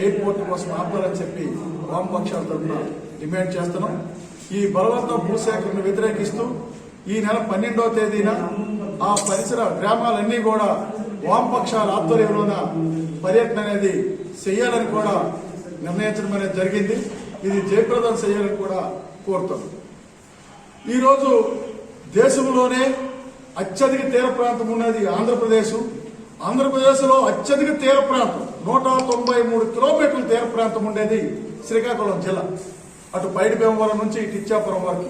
Airport కోసం ఆపాలని చెప్పి వామపక్షాల తరఫున డిమాండ్ చేస్తున్నాం. ఈ బలవంతం భూసేకరణను వ్యతిరేకిస్తూ ఈ నెల పన్నెండవ తేదీన ఆ పరిసర గ్రామాలన్నీ కూడా వామపక్షాల ఆధ్వర్యంలోన పర్యటన అనేది చేయాలని కూడా నిర్ణయించడం అనేది జరిగింది. ఇది జయప్రదం చేయాలని కూడా కోరుతాం. ఈరోజు దేశంలోనే అత్యధిక తీర ప్రాంతం ఉన్నది ఆంధ్రప్రదేశ్. ఆంధ్రప్రదేశ్లో అత్యధిక తీర ప్రాంతం నూట తొంభై మూడు కిలోమీటర్ల తీర ప్రాంతం ఉండేది శ్రీకాకుళం జిల్లా. అటు బయట భీమవరం నుంచి ఇటు ఇచ్చాపురం వరకు.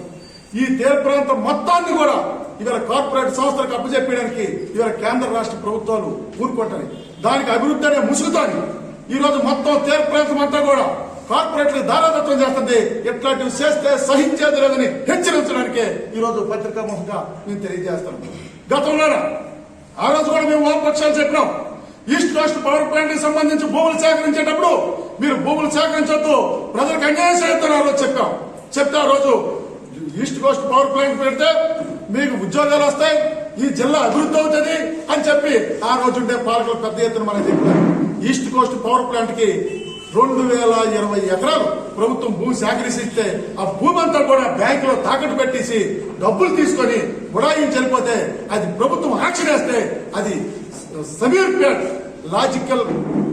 ఈ తీర ప్రాంతం మొత్తాన్ని కూడా ఇవాళ కార్పొరేట్ సంస్థలకు అప్పచెప్పడానికి ఇవాళ కేంద్ర రాష్ట్ర ప్రభుత్వాలు ఊరుకుంటాయి దానికి అభివృద్ధి అనే ముసుగుతాని ఈ రోజు మొత్తం తీర ప్రాంతం అంతా కూడా కార్పొరేట్లు దారాదత్వం చేస్తుంది. ఇట్లాంటివి చేస్తే సహించేది లేదని హెచ్చరించడానికే ఈ రోజు పత్రికా ముఖంగా మేము తెలియజేస్తాం గతంలోనే ఆ రోజు కూడా మేము వామపక్షాలు చెప్పినాం. ఈస్ట్ కోస్ట్ పవర్ ప్లాంట్కి సంబంధించి భూములు సేకరించేటప్పుడు మీరు భూములు సేకరించొద్దు. ప్రజలకు అన్యాయం చేస్తున్నారు ఆ రోజు చెప్పాం. చెప్తే ఆ రోజు ఈస్ట్ కోస్ట్ పవర్ ప్లాంట్ పెడితే మీకు ఉద్యోగాలు వస్తాయి ఈ జిల్లా అభివృద్ధి అవుతుంది అని చెప్పి ఆ రోజుండే పాలకులు పెద్ద ఎత్తున మనం చెప్పారు. ఈస్ట్ కోస్ట్ పవర్ ప్లాంట్కి రెండు వేల ఇరవై ఎకరాలు ప్రభుత్వం భూమి సేకరిస్తే ఆ భూమి అంతా కూడా బ్యాంకులో తాకట్టు పెట్టేసి డబ్బులు తీసుకొని బుడాయించి వెళ్ళిపోతే అది ప్రభుత్వం యాక్షన్ వేస్తే అది సమీర్ పేట్ లాజికల్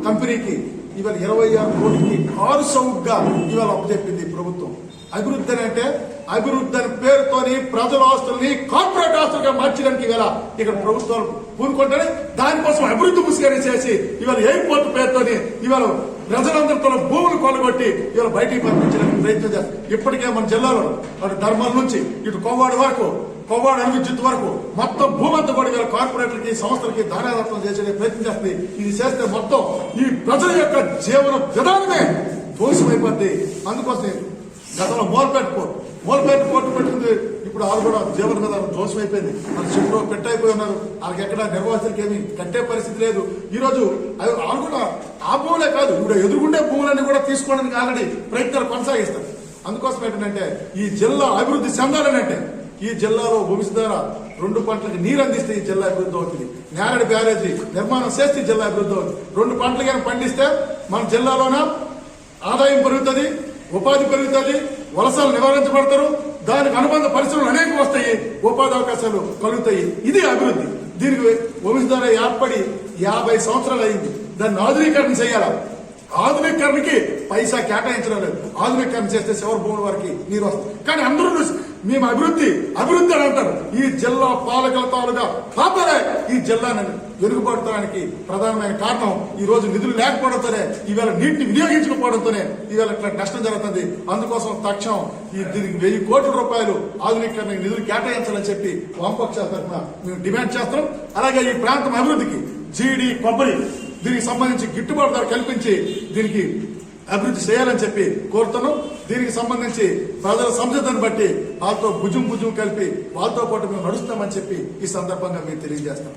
కంపెనీకి ఇవాళ ఇరవై ఆరు కోటికి కారు సౌగ్గా ఇవాళ అప్పచెప్పింది ప్రభుత్వం. అభివృద్ధి అని అంటే అభివృద్ధి అని పేరుతోని ప్రజల ఆస్తుల్ని కార్పొరేట్ ఆస్తులుగా మార్చడానికి ఇవాళ ఇక్కడ ప్రభుత్వాలు పూనుకుంటాయి దానికోసం అభివృద్ధి ముసుగని చేసి ఇవాళ ఎయిర్పోర్ట్ పేరుతోని ఇవాళ ప్రజలందరితో భూములు కొలగొట్టి ఇవాళ బయటికి పంపించడానికి ప్రయత్నం చేస్తారు. ఇప్పటికే మన జిల్లాలో అటు ధర్మం నుంచి ఇటు కొవ్వాడు వరకు కొవ్వాడు అణు వరకు మొత్తం భూమంతా కూడా వీళ్ళ కార్పొరేటర్కి సంస్థలకి దానాదత్వం చేసే ప్రయత్నం చేస్తుంది. ఇది చేస్తే మొత్తం ఈ ప్రజల యొక్క జీవన విధానమే దోషమైపోద్ది అందుకోసం గతంలో మోల్పేట కోర్టు. మోల్పేట పోర్టు పెట్టింది. ఇప్పుడు వాళ్ళు కూడా జీవన మీద దోషం అయిపోయింది మన చెప్పులో పెట్టయిపోయి ఉన్నారు. వాళ్ళకి ఎక్కడ నిర్వాసితులకి ఏమి కట్టే పరిస్థితి లేదు. ఈ రోజు అవి ఆరు కూడా ఆ భూములే కాదు. ఇప్పుడు ఎదుర్కొండే భూములన్నీ కూడా తీసుకోవడానికి ఆల్రెడీ ప్రయత్నాలు కొనసాగిస్తారు. అందుకోసం ఏంటంటే ఈ జిల్లా అభివృద్ధి చెందాలనంటే ఈ జిల్లాలో భూమిధార రెండు పంటలకు నీరు అందిస్తే ఈ జిల్లా అభివృద్ధి అవుతుంది. నేరడి బ్యారేజీ నిర్మాణం చేస్తే జిల్లా అభివృద్ధి అవుతుంది. రెండు పంటలు కానీ పండిస్తే మన జిల్లాలోన ఆదాయం పెరుగుతుంది ఉపాధి పెరుగుతుంది వలసలు నివారించబడతారు. దానికి అనుబంధ పరిశ్రమలు అనేక వస్తాయి. ఉపాధి అవకాశాలు కలుగుతాయి. ఇది అభివృద్ధి. దీనికి వంశధార ఏర్పడి యాభై సంవత్సరాలు అయింది. దాన్ని ఆధునీకరణ చేయాలి? ఆధునీకరణకి పైసా కేటాయించడం లేదు. ఆధునీకరణ చేస్తే శివర భూముల వారికి నీరు వస్తుంది. కానీ అందరూ మేము అభివృద్ధి అభివృద్ధి అని అంటారు. ఈ జిల్లా పాలకుల తాలుగా కాపరే ఈ జిల్లాని వెనుకబడటానికి ప్రధానమైన కారణం. ఈ రోజు నిధులు లేకపోవడంతోనే ఈవేళ నీటిని వినియోగించకపోవడంతోనే ఈవేళ ఇట్లా నష్టం జరుగుతుంది. అందుకోసం తక్షణం ఈ దీనికి వెయ్యి కోట్ల రూపాయలు ఆధునీకరణ నిధులు కేటాయించాలని చెప్పి వామపక్షాల తరఫున మేము డిమాండ్ చేస్తాం అలాగే ఈ ప్రాంతం అభివృద్ధికి జీడి కొబ్బరి దీనికి సంబంధించి గిట్టుబాటు ధర కల్పించి దీనికి అభివృద్ధి చేయాలని చెప్పి కోరుతున్నాం. దీనికి సంబంధించి ప్రజల సంసిద్ధతను బట్టి వాళ్ళతో భుజం భుజం కలిపి వాళ్ళతో పాటు మేము నడుస్తామని చెప్పి ఈ సందర్భంగా మేము తెలియజేస్తాం